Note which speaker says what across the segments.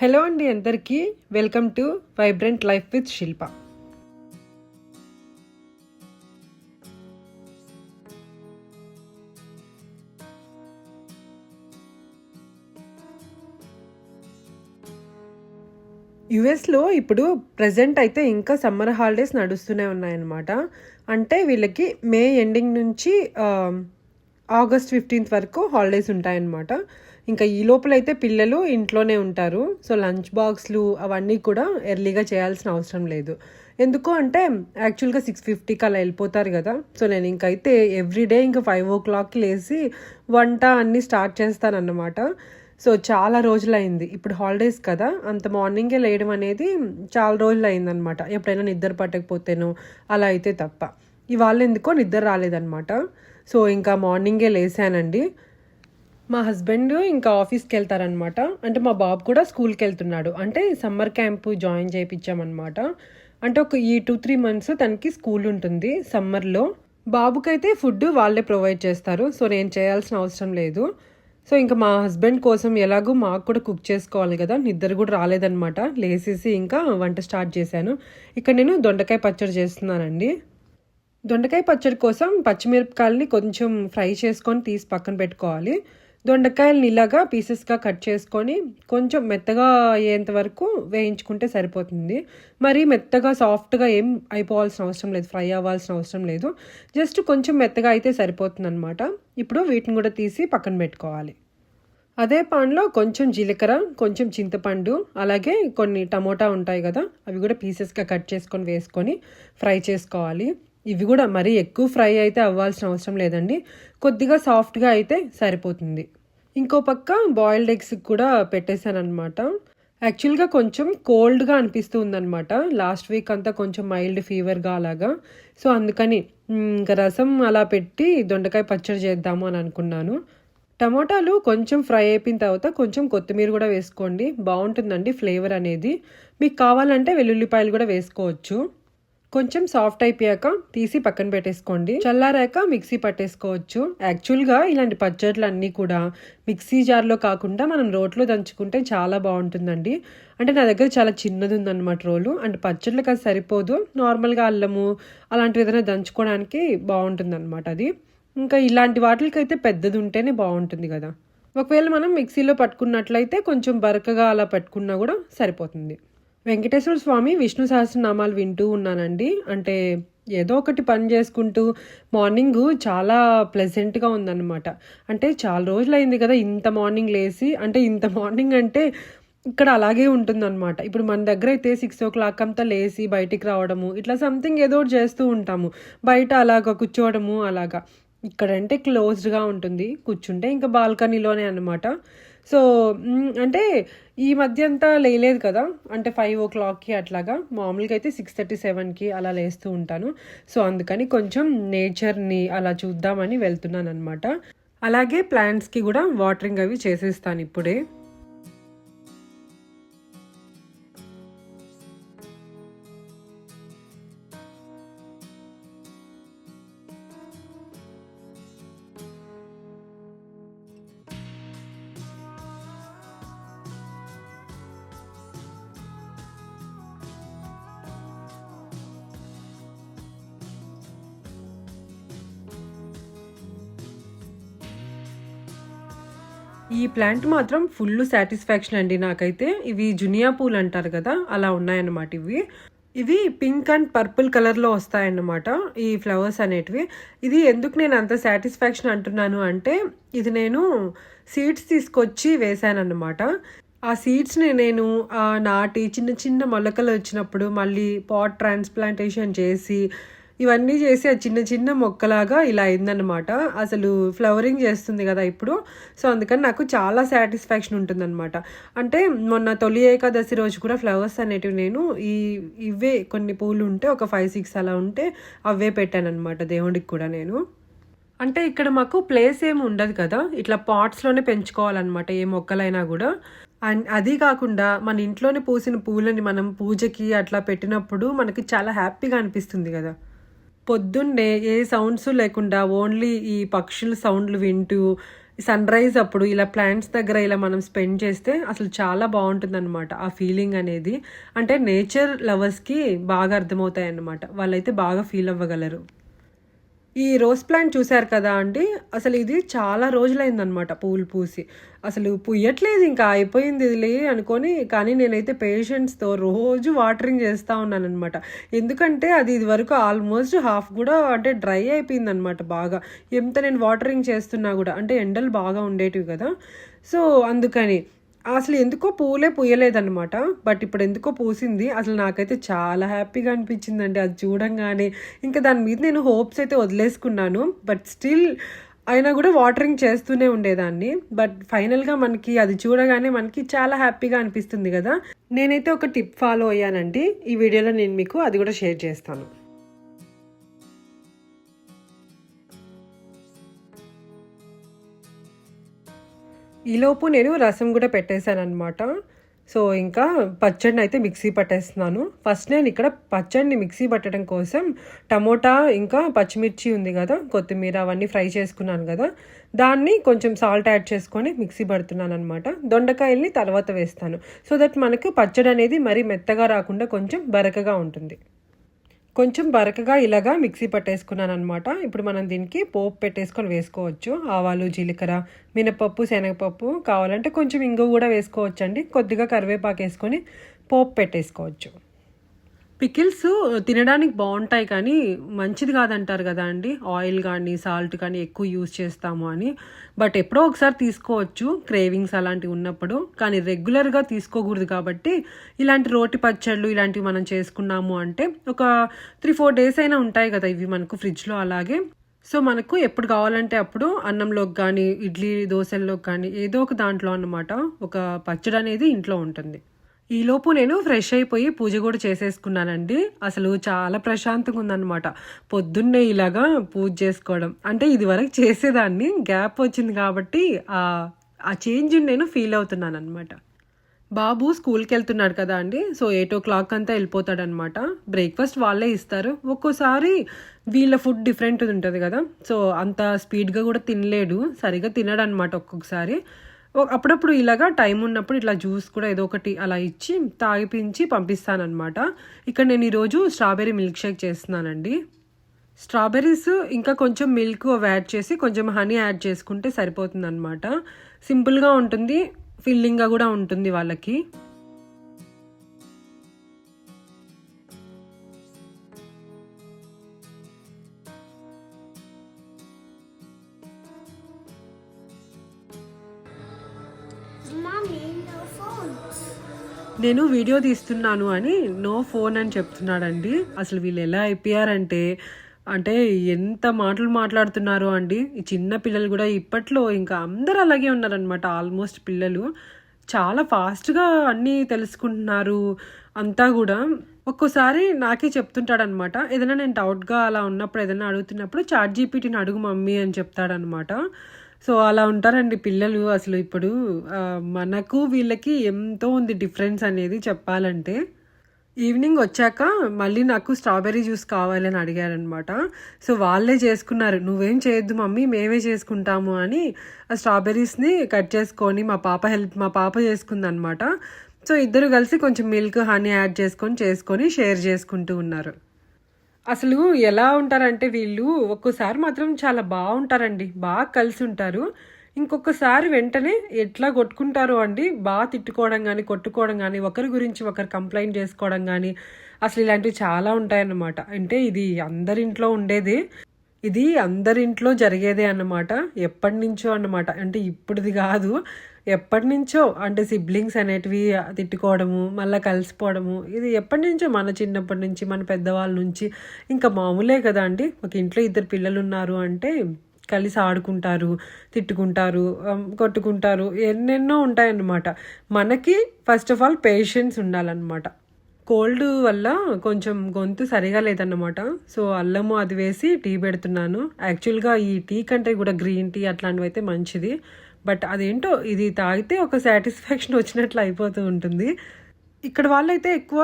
Speaker 1: Hello అండి అందరికీ. Welcome to vibrant life with Shilpa. యుఎస్లో ఇప్పుడు ప్రజెంట్ అయితే ఇంకా సమ్మర్ హాలిడేస్ నడుస్తూనే ఉన్నాయన్నమాట. అంటే వీళ్ళకి మే ఎండింగ్ నుంచి ఆగస్ట్ ఫిఫ్టీన్త్ వరకు హాలిడేస్ ఉంటాయన్నమాట. ఇంకా ఈ లోపల అయితే పిల్లలు ఇంట్లోనే ఉంటారు. సో లంచ్ బాక్స్లు అవన్నీ కూడా ఎర్లీగా చేయాల్సిన అవసరం లేదు. ఎందుకు అంటే యాక్చువల్గా సిక్స్ ఫిఫ్టీకి అలా వెళ్ళిపోతారు కదా. సో నేను ఇంకైతే ఎవ్రీడే ఇంకా ఫైవ్ ఓ క్లాక్కి లేచి వంట అన్నీ స్టార్ట్ చేస్తానన్నమాట. సో చాలా రోజులైంది. ఇప్పుడు హాలిడేస్ కదా. అంత మార్నింగే లేయడం అనేది చాలా రోజులు అయిందనమాట ఎప్పుడైనా నిద్ర పట్టకపోతేనో అలా అయితే తప్ప. ఇవాళ ఎందుకో నిద్ర రాలేదనమాట సో ఇంకా మార్నింగే లేసానండి. మా హస్బెండ్ ఇంకా ఆఫీస్కి వెళ్తారనమాట అంటే మా బాబు కూడా స్కూల్కి వెళ్తున్నాడు అంటే సమ్మర్ క్యాంప్ జాయిన్ చేయించామన్నమాట అంటే ఒక ఈ టూ త్రీ మంత్స్ తనకి స్కూల్ ఉంటుంది సమ్మర్లో. బాబుకైతే ఫుడ్ వాళ్ళే ప్రొవైడ్ చేస్తారు. సో నేను చేయాల్సిన అవసరం లేదు. సో ఇంకా మా హస్బెండ్ కోసం ఎలాగో మాకు కూడా కుక్ చేసుకోవాలి కదా. నిద్ర కూడా రాలేదనమాట లేసేసి ఇంకా వంట స్టార్ట్ చేశాను. ఇక్కడ నేను దొండకాయ పచ్చడి చేస్తున్నానండి. దొండకాయ పచ్చడి కోసం పచ్చిమిరపకాయలని కొంచెం ఫ్రై చేసుకొని తీసి పక్కన పెట్టుకోవాలి. దొండకాయలను ఇలాగా పీసెస్గా కట్ చేసుకొని కొంచెం మెత్తగా అయ్యేంత వరకు వేయించుకుంటే సరిపోతుంది. మరి మెత్తగా సాఫ్ట్గా ఏం అయిపోవాల్సిన అవసరం లేదు ఫ్రై అవ్వాల్సిన అవసరం లేదు. జస్ట్ కొంచెం మెత్తగా అయితే సరిపోతుంది అనమాట ఇప్పుడు వీటిని కూడా తీసి పక్కన పెట్టుకోవాలి. అదే పాన్లో కొంచెం జీలకర్ర కొంచెం చింతపండు అలాగే కొన్ని టమోటా ఉంటాయి కదా అవి కూడా పీసెస్గా కట్ చేసుకొని వేసుకొని ఫ్రై చేసుకోవాలి. ఇవి కూడా మరీ ఎక్కువ ఫ్రై అయితే అవ్వాల్సిన అవసరం లేదండి. కొద్దిగా సాఫ్ట్గా అయితే సరిపోతుంది. ఇంకో పక్క బాయిల్డ్ ఎగ్స్ కూడా పెట్టేశాను అనమాట యాక్చువల్గా కొంచెం కోల్డ్గా అనిపిస్తూ ఉందన్నమాట లాస్ట్ వీక్ అంతా కొంచెం మైల్డ్ ఫీవర్గా అలాగా. సో అందుకని ఇంకా రసం అలా పెట్టి దొండకాయ పచ్చడి చేద్దాము అని అనుకున్నాను. టమోటాలు కొంచెం ఫ్రై అయిపోయిన తర్వాత కొంచెం కొత్తిమీర కూడా వేసుకోండి. బాగుంటుందండి ఫ్లేవర్ అనేది. మీకు కావాలంటే వెల్లుల్లిపాయలు కూడా వేసుకోవచ్చు. కొంచెం సాఫ్ట్ అయిపోయాక తీసి పక్కన పెట్టేసుకోండి. చల్లారాక మిక్సీ పట్టేసుకోవచ్చు. యాక్చువల్గా ఇలాంటి పచ్చళ్ళు అన్నీ కూడా మిక్సీ జార్లో కాకుండా మనం రోట్లో దంచుకుంటే చాలా బాగుంటుందండి. అంటే నా దగ్గర చాలా చిన్నది ఉందన్నమాట రోలు. అంటే పచ్చళ్ళకి అది సరిపోదు. నార్మల్గా అల్లము అలాంటివి ఏదైనా దంచుకోవడానికి బాగుంటుంది అది. ఇంకా ఇలాంటి వాటికైతే పెద్దది ఉంటేనే బాగుంటుంది కదా. ఒకవేళ మనం మిక్సీలో పట్టుకున్నట్లయితే కొంచెం బరకగా అలా పట్టుకున్నా కూడా సరిపోతుంది. వెంకటేశ్వర స్వామి విష్ణు సహస్రనామాలు వింటూ ఉన్నానండి. అంటే ఏదో ఒకటి పని చేసుకుంటూ మార్నింగ్ చాలా ప్లెజెంట్గా ఉందన్నమాట. అంటే చాలా రోజులైంది కదా ఇంత మార్నింగ్ లేసి అంటే ఇంత మార్నింగ్ అంటే ఇక్కడ అలాగే ఉంటుందన్నమాట. ఇప్పుడు మన దగ్గర అయితే సిక్స్ ఓ క్లాక్ అంతా లేసి బయటికి రావడము ఇట్లా సంథింగ్ ఏదో చేస్తూ ఉంటాము. బయట అలాగా కూర్చోవడము అలాగా. ఇక్కడంటే క్లోజ్డ్గా ఉంటుంది. కూర్చుంటే ఇంకా బాల్కనీలోనే అనమాట సో అంటే ఈ మధ్య అంతా లేలేదు కదా. అంటే ఫైవ్ ఓ క్లాక్కి అట్లాగా. మామూలుగా అయితే సిక్స్ థర్టీ సెవెన్కి అలా లేస్తూ ఉంటాను. సో అందుకని కొంచెం నేచర్ని అలా చూద్దామని వెళ్తున్నాను అనమాట అలాగే ప్లాంట్స్కి కూడా వాటరింగ్ అవి చేసేస్తాను ఇప్పుడే. ఈ ప్లాంట్ మాత్రం ఫుల్ సాటిస్ఫాక్షన్ అండి నాకైతే. ఇవి జునియా పూలు అంటారు కదా అలా ఉన్నాయన్నమాట ఇవి. ఇవి పింక్ అండ్ పర్పుల్ కలర్లో వస్తాయన్నమాట ఈ ఫ్లవర్స్ అనేటివి. ఇది ఎందుకు నేను అంత సాటిస్ఫాక్షన్ అంటున్నాను అంటే ఇది నేను సీడ్స్ తీసుకొచ్చి వేశానన్నమాట. ఆ సీడ్స్ని నేను ఆ, నాటి చిన్న చిన్న మొలకలు వచ్చినప్పుడు మళ్ళీ పాట్ ట్రాన్స్ప్లాంటేషన్ చేసి ఇవన్నీ చేసి ఆ చిన్న చిన్న మొక్కలాగా ఇలా అయిందనమాట అసలు ఫ్లవరింగ్ చేస్తుంది కదా ఇప్పుడు. సో అందుకని నాకు చాలా సాటిస్ఫాక్షన్ ఉంటుందన్నమాట. అంటే మొన్న తొలి ఏకాదశి రోజు కూడా ఫ్లవర్స్ అనేటివి నేను ఈ ఇవే కొన్ని పూలు ఉంటే ఒక ఫైవ్ సిక్స్ అలా ఉంటే అవే పెట్టానమాట దేవుడికి కూడా నేను. అంటే ఇక్కడ మాకు ప్లేస్ ఏమి ఉండదు కదా. ఇట్లా పాట్స్లోనే పెంచుకోవాలన్నమాట ఏ మొక్కలైనా కూడా. అండ్ అది కాకుండా మన ఇంట్లోనే పూసిన పూలని మనం పూజకి అట్లా పెట్టినప్పుడు మనకి చాలా హ్యాపీగా అనిపిస్తుంది కదా. పొద్దున్నే ఏ సౌండ్స్ లేకుండా ఓన్లీ ఈ పక్షుల సౌండ్లు వింటూ సన్ రైజ్ అప్పుడు ఇలా ప్లాంట్స్ దగ్గర ఇలా మనం స్పెండ్ చేస్తే అసలు చాలా బాగుంటుంది అనమాట ఆ ఫీలింగ్ అనేది. అంటే నేచర్ లవర్స్కి బాగా అర్థమవుతాయి అన్నమాట వాళ్ళైతే బాగా ఫీల్ అవ్వగలరు. ఈ రోజ్ ప్లాంట్ చూశారు కదా అండి? అసలు ఇది చాలా రోజులైందనమాట పూలు పూసి. అసలు పుయ్యట్లేదు ఇంకా అయిపోయింది ఇదిలే అనుకొని కానీ నేనైతే పేషెంట్స్తో రోజు వాటరింగ్ చేస్తూ ఉన్నానమాట ఎందుకంటే అది ఇది వరకు ఆల్మోస్ట్ హాఫ్ కూడా అంటే డ్రై అయిపోయింది అనమాట బాగా. ఎంత నేను వాటరింగ్ చేస్తున్నా కూడా అంటే ఎండలు బాగా ఉండేటివి కదా. సో అందుకని అసలు ఎందుకో పూలే పూయలేదన్నమాట. బట్ ఇప్పుడు ఎందుకో పూసింది. అసలు నాకైతే చాలా హ్యాపీగా అనిపించిందండి. అది చూడంగానే ఇంకా దాని మీద నేను హోప్స్ అయితే వదిలేసుకున్నాను. బట్ స్టిల్ అయినా కూడా వాటరింగ్ చేస్తూనే ఉండేదాన్ని. బట్ ఫైనల్గా మనకి అది చూడగానే మనకి చాలా హ్యాపీగా అనిపిస్తుంది కదా. నేనైతే ఒక టిప్ ఫాలో అయ్యానండి. ఈ వీడియోలో నేను మీకు అది కూడా షేర్ చేస్తాను. ఈలోపు నేను రసం కూడా పెట్టేశాను అనమాట సో ఇంకా పచ్చడిని అయితే మిక్సీ పట్టేస్తున్నాను. ఫస్ట్ నేను ఇక్కడ పచ్చడిని మిక్సీ పట్టడం కోసం టమోటా ఇంకా పచ్చిమిర్చి ఉంది కదా కొత్తిమీర అవన్నీ ఫ్రై చేసుకున్నాను కదా దాన్ని కొంచెం సాల్ట్ యాడ్ చేసుకొని మిక్సీ పడుతున్నాను అనమాట దొండకాయల్ని తర్వాత వేస్తాను. సో దట్ మనకు పచ్చడి అనేది మరీ మెత్తగా రాకుండా కొంచెం బరకగా ఉంటుంది. కొంచెం బరకగా ఇలాగా మిక్సీ పట్టేసుకున్నాను అనమాట ఇప్పుడు మనం దీనికి పోపు పెట్టేసుకొని వేసుకోవచ్చు. ఆవాలు జీలకర్ర మినపప్పు శనగపప్పు కావాలంటే కొంచెం ఇంగు కూడా వేసుకోవచ్చు అండి కొద్దిగా కరివేపాకు వేసుకొని పోపు పెట్టేసుకోవచ్చు. పికిల్స్ తినడానికి బాగుంటాయి కానీ మంచిది కాదంటారు కదా అండి. ఆయిల్ కానీ సాల్ట్ కానీ ఎక్కువ యూజ్ చేస్తాము అని. బట్ ఎప్పుడో ఒకసారి తీసుకోవచ్చు క్రేవింగ్స్ అలాంటివి ఉన్నప్పుడు. కానీ రెగ్యులర్గా తీసుకోకూడదు కాబట్టి ఇలాంటి రోటి పచ్చళ్ళు ఇలాంటివి మనం చేసుకున్నాము అంటే ఒక త్రీ ఫోర్ డేస్ అయినా ఉంటాయి కదా ఇవి మనకు ఫ్రిడ్జ్లో అలాగే. సో మనకు ఎప్పుడు కావాలంటే అప్పుడు అన్నంలోకి కానీ ఇడ్లీ దోశల్లోకి కానీ ఏదో ఒక దాంట్లో అన్నమాట. ఒక పచ్చడి అనేది ఇంట్లో ఉంటుంది. ఈలోపు నేను ఫ్రెష్ అయిపోయి పూజ కూడా చేసేసుకున్నానండి. అసలు చాలా ప్రశాంతంగా ఉందన్నమాట. పొద్దున్నే ఇలాగా పూజ చేసుకోవడం. అంటే ఇది వరకు చేసేదాన్ని గ్యాప్ వచ్చింది కాబట్టి ఆ చేంజ్ నేను ఫీల్ అవుతున్నాను అనమాట బాబు స్కూల్కి వెళ్తున్నాడు కదా అండి. సో ఎయిట్ ఓ క్లాక్ అంతా వెళ్ళిపోతాడనమాట బ్రేక్ఫాస్ట్ వాళ్ళే ఇస్తారు. ఒక్కోసారి వీళ్ళ ఫుడ్ డిఫరెంట్ ఉంటుంది కదా. సో అంత స్పీడ్గా కూడా తినలేడు. సరిగా తినడనమాట ఒక్కొక్కసారి. అప్పుడప్పుడు ఇలాగా టైం ఉన్నప్పుడు ఇట్లా జ్యూస్ కూడా ఏదో ఒకటి అలా ఇచ్చి తాగిపించి పంపిస్తానమాట ఇక్కడ నేను ఈరోజు స్ట్రాబెర్రీ మిల్క్ షేక్ చేస్తున్నానండి. స్ట్రాబెర్రీస్ ఇంకా కొంచెం మిల్క్ యాడ్ చేసి కొంచెం హనీ యాడ్ చేసుకుంటే సరిపోతుంది అనమాట సింపుల్గా ఉంటుంది ఫిల్లింగ్గా కూడా ఉంటుంది వాళ్ళకి. నేను వీడియో తీస్తున్నాను అని నో ఫోన్ అని చెప్తున్నాడండి. అసలు వీళ్ళు ఎలా అయిపోయారంటే అంటే ఎంత మాటలు మాట్లాడుతున్నారు అండి. ఈ చిన్న పిల్లలు కూడా ఇప్పట్లో ఇంకా అందరూ అలాగే ఉన్నారనమాట ఆల్మోస్ట్ పిల్లలు. చాలా ఫాస్ట్గా అన్నీ తెలుసుకుంటున్నారు అంతా కూడా. ఒక్కోసారి నాకే చెప్తుంటాడనమాట ఏదైనా నేను డౌట్గా అలా ఉన్నప్పుడు ఏదైనా అడుగుతున్నప్పుడు చాట్ జీపీటీని అడుగు మమ్మీ అని చెప్తాడనమాట సో అలా ఉంటారండి పిల్లలు అసలు ఇప్పుడు మనకు వీళ్ళకి ఎంతో ఉంది డిఫరెన్స్ అనేది చెప్పాలంటే. ఈవినింగ్ వచ్చాక మళ్ళీ నాకు స్ట్రాబెర్రీ జ్యూస్ కావాలని అడిగారనమాట సో వాళ్ళే చేసుకున్నారు. నువ్వేం చేయొద్దు మమ్మీ మేమే చేసుకుంటాము అని ఆ స్ట్రాబెర్రీస్ని కట్ చేసుకొని మా పాప హెల్ప్ మా పాప చేసుకుందనమాట సో ఇద్దరు కలిసి కొంచెం మిల్క్ హనీ యాడ్ చేసుకొని చేసుకొని షేర్ చేసుకుంటూ ఉన్నారు. అసలు ఎలా ఉంటారంటే వీళ్ళు ఒక్కోసారి మాత్రం చాలా బాగుంటారండి. బాగా కలిసి ఉంటారు. ఇంకొకసారి వెంటనే ఎట్లా కొట్టుకుంటారు అండి బాగా తిట్టుకోవడం కానీ కొట్టుకోవడం కానీ ఒకరి గురించి ఒకరు కంప్లైంట్ చేసుకోవడం కానీ అసలు ఇలాంటివి చాలా ఉంటాయన్నమాట. అంటే ఇది అందరింట్లో ఉండేది. ఇది అందరింట్లో జరిగేదే అన్నమాట ఎప్పటి నుంచో అన్నమాట. అంటే ఇప్పుడుది కాదు ఎప్పటి నుంచో అంటే సిబ్లింగ్స్ అనేటివి తిట్టుకోవడము మళ్ళీ కలిసిపోవడము ఇది ఎప్పటి నుంచో మన చిన్నప్పటి నుంచి మన పెద్దవాళ్ళ నుంచి ఇంకా మామూలే కదా అండి. ఒక ఇంట్లో ఇద్దరు పిల్లలు ఉన్నారు అంటే కలిసి ఆడుకుంటారు తిట్టుకుంటారు కొట్టుకుంటారు ఎన్నెన్నో ఉంటాయన్నమాట. మనకి ఫస్ట్ ఆఫ్ ఆల్ పేషెన్స్ ఉండాలన్నమాట. కోల్డ్ వల్ల కొంచెం గొంతు సరిగా లేదన్నమాట. సో అల్లము అది వేసి టీ పెడుతున్నాను. యాక్చువల్గా ఈ టీ కంటే కూడా గ్రీన్ టీ అట్లాంటివి అయితే మంచిది. బట్ అదేంటో ఇది తాగితే ఒక సాటిస్ఫాక్షన్ వచ్చినట్లు అయిపోతూ ఉంటుంది. ఇక్కడ వాళ్ళైతే ఎక్కువ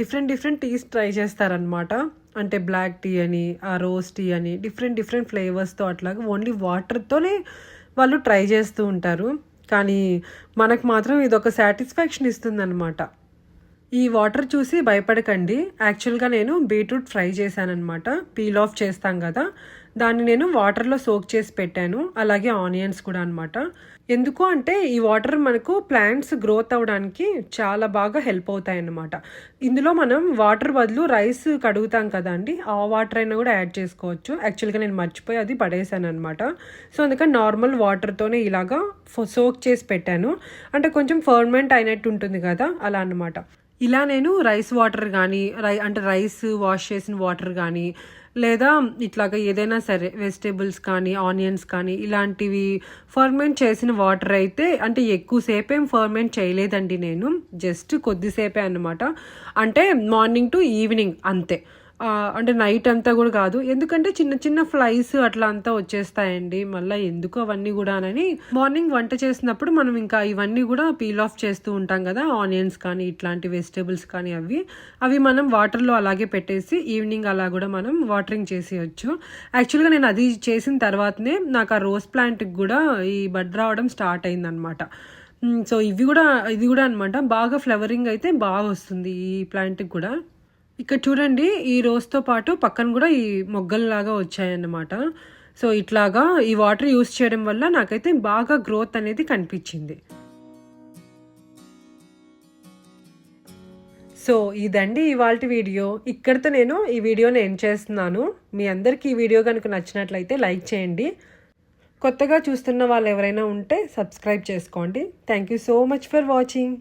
Speaker 1: డిఫరెంట్ డిఫరెంట్ టీస్ ట్రై చేస్తారనమాట అంటే బ్లాక్ టీ అని ఆ రోజ్ టీ అని డిఫరెంట్ డిఫరెంట్ ఫ్లేవర్స్తో అట్లాగా ఓన్లీ వాటర్తోనే వాళ్ళు ట్రై చేస్తూ ఉంటారు. కానీ మనకు మాత్రం ఇది ఒక సాటిస్ఫాక్షన్ ఇస్తుందన్నమాట. ఈ వాటర్ చూసి భయపడకండి. యాక్చువల్గా నేను బీట్రూట్ ఫ్రై చేశానమాట పీల్ ఆఫ్ చేస్తాం కదా. దాన్ని నేను వాటర్లో సోక్ చేసి పెట్టాను. అలాగే ఆనియన్స్ కూడా అనమాట ఎందుకు అంటే ఈ వాటర్ మనకు ప్లాంట్స్ గ్రోత్ అవ్వడానికి చాలా బాగా హెల్ప్ అవుతాయి అన్నమాట ఇందులో మనం వాటర్ బదులు రైస్ కడుగుతాం కదండి ఆ వాటర్ అయినా కూడా యాడ్ చేసుకోవచ్చు. యాక్చువల్గా నేను మర్చిపోయి అది పడేసాను అనమాట సో అందుకని నార్మల్ వాటర్తోనే ఇలాగా సోక్ చేసి పెట్టాను. అంటే కొంచెం ఫర్మెంట్ అయినట్టు ఉంటుంది కదా అలా అన్నమాట. ఇలా నేను రైస్ వాటర్ కానీ రై అంటే రైస్ వాష్ చేసిన వాటర్ కానీ లేదా ఇట్లాగా ఏదైనా సరే వెజిటేబుల్స్ కానీ ఆనియన్స్ కానీ ఇలాంటివి ఫర్మెంట్ చేసిన వాటర్ అయితే అంటే ఎక్కువసేపు ఏం ఫర్మెంట్ చేయలేదండి నేను జస్ట్ కొద్దిసేపే అన్నమాట. అంటే మార్నింగ్ టు ఈవినింగ్ అంతే. అంటే నైట్ అంతా కూడా కాదు. ఎందుకంటే చిన్న చిన్న ఫ్లైస్ అట్లా అంతా వచ్చేస్తాయండి. మళ్ళీ ఎందుకు అవన్నీ కూడా అని మార్నింగ్ వంట చేసినప్పుడు మనం ఇంకా ఇవన్నీ కూడా పీల్ ఆఫ్ చేస్తూ ఉంటాం కదా. ఆనియన్స్ కానీ ఇట్లాంటి వెజిటేబుల్స్ కానీ అవి. అవి మనం వాటర్లో అలాగే పెట్టేసి ఈవినింగ్ అలా కూడా మనం వాటరింగ్ చేసేయచ్చు. యాక్చువల్గా నేను అది చేసిన తర్వాతనే నాకు ఆ రోజ్ ప్లాంట్కి కూడా ఈ బడ్ రావడం స్టార్ట్ అయిందనమాట. సో ఇవి కూడా ఇది కూడా అనమాట. బాగా ఫ్లవరింగ్ అయితే బాగా వస్తుంది ఈ ప్లాంట్కి కూడా. ఇక్కడ చూడండి ఈ రోజుతో పాటు పక్కన కూడా ఈ మొగ్గల్లాగా వచ్చాయన్నమాట. సో ఇట్లాగా ఈ వాటర్ యూస్ చేయడం వల్ల నాకైతే బాగా గ్రోత్ అనేది కనిపించింది. సో ఇదండి ఇవాళ వీడియో. ఇక్కడితో నేను ఈ వీడియోని ఎండ్ చేస్తున్నాను. మీ అందరికీ ఈ వీడియో కనుక నచ్చినట్లయితే లైక్ చేయండి. కొత్తగా చూస్తున్న వాళ్ళు ఎవరైనా ఉంటే సబ్స్క్రైబ్ చేసుకోండి. Thank you so much for watching.